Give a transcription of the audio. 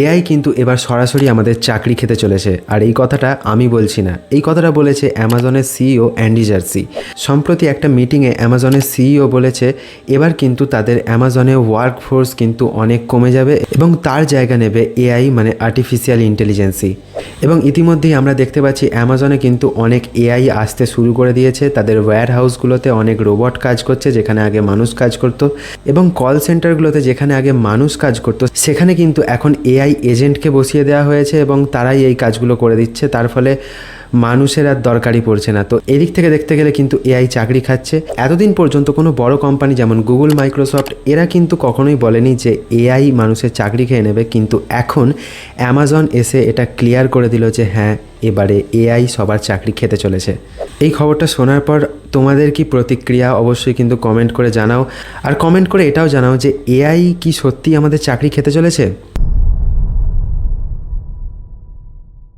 AI কিন্তু এবার সরাসরি আমাদের চাকরি খেতে চলেছে। আর এই কথাটা আমি বলছি না। এই কথাটা বলেছে অ্যামাজনের সিইও অ্যান্ডি জার্সি সম্প্রতি একটা মিটিংয়ে অ্যামাজনের সিইও বলেছে, এবার কিন্তু তাদের অ্যামাজনে ওয়ার্ক ফোর্স কিন্তু অনেক কমে যাবে এবং তার জায়গা নেবে এআই মানে আর্টিফিশিয়াল ইন্টেলিজেন্সি এবং ইতিমধ্যেই আমরা দেখতে পাচ্ছি অ্যামাজনে কিন্তু অনেক এআই আসতে শুরু করে দিয়েছে। তাদের ওয়্যার হাউসগুলোতে অনেক রোবট কাজ করছে, যেখানে আগে মানুষ কাজ করতো। এবং কল সেন্টারগুলোতে যেখানে আগে মানুষ কাজ করতো, সেখানে কিন্তু এখন এআই এজেন্টকে বসিয়ে দেওয়া হয়েছে এবং তারাই এই কাজগুলো করে দিচ্ছে। তার ফলে মানুষের আর দরকারই পড়ছে না। তো এদিক থেকে দেখতে গেলে কিন্তু এআই চাকরি খাচ্ছে। এতদিন পর্যন্ত কোনো বড় কোম্পানি যেমন গুগল, মাইক্রোসফট, এরা কিন্তু কখনোই বলেনি যে এআই মানুষের চাকরি খেয়ে নেবে। কিন্তু এখন অ্যামাজন এসে এটা ক্লিয়ার করে দিল যে হ্যাঁ এবারে এআই সবার চাকরি খেতে চলেছে। এই খবরটা শোনার পর তোমাদের কি প্রতিক্রিয়া? অবশ্যই কিন্তু কমেন্ট করে জানাও। আর কমেন্ট করে এটাও জানাও যে এআই কি সত্যি আমাদের চাকরি খেতে চলেছে?